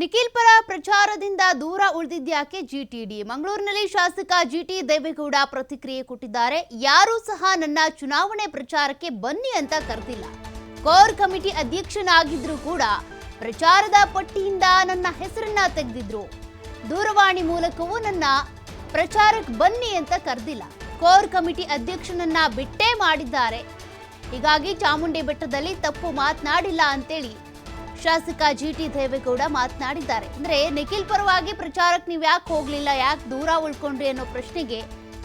ನಿಖಿಲ್ ಪರ ಪ್ರಚಾರದಿಂದ ದೂರ ಉಳಿದಿದ್ಯಾಕೆ ಜಿಟಿಡಿ? ಮಂಗಳೂರಿನಲ್ಲಿ ಶಾಸಕ ಜಿಟಿ ದೇವೇಗೌಡ ಪ್ರತಿಕ್ರಿಯೆ ಕೊಟ್ಟಿದ್ದಾರೆ. ಯಾರೂ ಸಹ ನನ್ನ ಚುನಾವಣೆ ಪ್ರಚಾರಕ್ಕೆ ಬನ್ನಿ ಅಂತ ಕರೆದಿಲ್ಲ ಕೋರ್ ಕಮಿಟಿ ಅಧ್ಯಕ್ಷನಾಗಿದ್ರು ಕೂಡ ಪ್ರಚಾರದ ಪಟ್ಟಿಯಿಂದ ನನ್ನ ಹೆಸರನ್ನ ತೆಗೆದಿದ್ರು. ದೂರವಾಣಿ ಮೂಲಕವೂ ನನ್ನ ಪ್ರಚಾರಕ್ಕೆ ಬನ್ನಿ ಅಂತ ಕರೆದಿಲ್ಲ. ಕೋರ್ ಕಮಿಟಿ ಅಧ್ಯಕ್ಷನನ್ನ ಬಿಟ್ಟೇ ಮಾಡಿದ್ದಾರೆ. ಹೀಗಾಗಿ ಚಾಮುಂಡಿ ಬೆಟ್ಟದಲ್ಲಿ ತಪ್ಪು ಮಾತನಾಡಿಲ್ಲ ಅಂತೇಳಿ ಶಾಸಕ ಜಿಟಿ ದೇವೇಗೌಡ ಮಾತನಾಡಿದ್ದಾರೆ. ಅಂದ್ರೆ ನಿಖಿಲ್ ಪರವಾಗಿ ಪ್ರಚಾರಕ್ಕೆ ನೀವು ಯಾಕೆ ಹೋಗ್ಲಿಲ್ಲ ಯಾಕೆ ದೂರ ಉಳ್ಕೊಂಡ್ರಿ ಅನ್ನೋ ಪ್ರಶ್ನೆಗೆ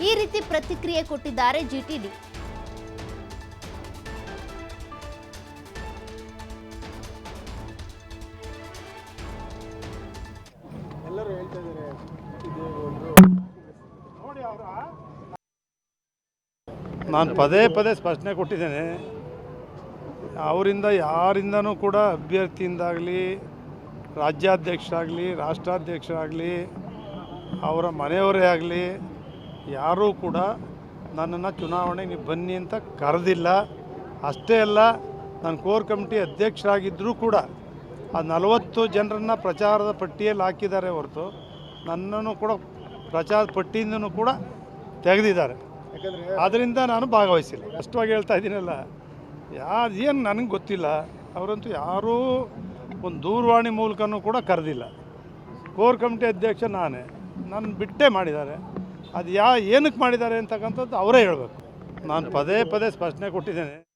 ಈ ರೀತಿ ಪ್ರತಿಕ್ರಿಯೆ ಕೊಟ್ಟಿದ್ದಾರೆ ಜಿಟಿಡಿ ಟಿ ಡಿ. ಎಲ್ಲರೂ ಹೇಳ್ತಾ ಇದ್ದಾರೆ ನಾನು ಪದೇ ಪದೇ ಸ್ಪಷ್ಟನೆ ಕೊಟ್ಟಿದ್ದೇನೆ. ಅವರಿಂದ ಯಾರಿಂದನೂ ಕೂಡ ಅಭ್ಯರ್ಥಿಯಿಂದಾಗಲಿ ರಾಜ್ಯಾಧ್ಯಕ್ಷರಾಗಲಿ ರಾಷ್ಟ್ರಾಧ್ಯಕ್ಷರಾಗಲಿ ಅವರ ಮನೆಯವರೇ ಆಗಲಿ ಯಾರೂ ಕೂಡ ನನ್ನನ್ನು ಚುನಾವಣೆಗೆ ನೀವು ಬನ್ನಿ ಅಂತ ಕರೆದಿಲ್ಲ. ಅಷ್ಟೇ ಅಲ್ಲ ನಾನು ಕೋರ್ ಕಮಿಟಿ ಅಧ್ಯಕ್ಷರಾಗಿದ್ದರೂ ಕೂಡ ಆ ನಲವತ್ತು ಜನರನ್ನು ಪ್ರಚಾರದ ಪಟ್ಟಿಯಲ್ಲಿ ಹಾಕಿದ್ದಾರೆ ಹೊರತು ನನ್ನನ್ನು ಕೂಡ ಪ್ರಚಾರದ ಪಟ್ಟಿಯಿಂದನೂ ಕೂಡ ತೆಗೆದಿದ್ದಾರೆ. ಯಾಕಂದ್ರೆ ಆದ್ದರಿಂದ ನಾನು ಭಾಗವಹಿಸಿಲ್ಲ. ಅಷ್ಟವಾಗಿ ಹೇಳ್ತಾ ಇದ್ದೀನಲ್ಲ. ಯಾರು ಏನು ನನಗೆ ಗೊತ್ತಿಲ್ಲ. ಅವರಂತೂ ಯಾರೂ ಒಂದು ದೂರವಾಣಿ ಮೂಲಕನೂ ಕೂಡ ಕರೆದಿಲ್ಲ. ಕೋರ್ ಕಮಿಟಿ ಅಧ್ಯಕ್ಷ ನಾನೇ. ನನ್ನ ಬಿಟ್ಟೇ ಮಾಡಿದ್ದಾರೆ. ಅದು ಯಾ ಏನಕ್ಕೆ ಮಾಡಿದ್ದಾರೆ ಅಂತಕ್ಕಂಥದ್ದು ಅವರೇ ಹೇಳಬೇಕು. ನಾನು ಪದೇ ಪದೇ ಸ್ಪಷ್ಟನೆ ಕೊಟ್ಟಿದ್ದೇನೆ.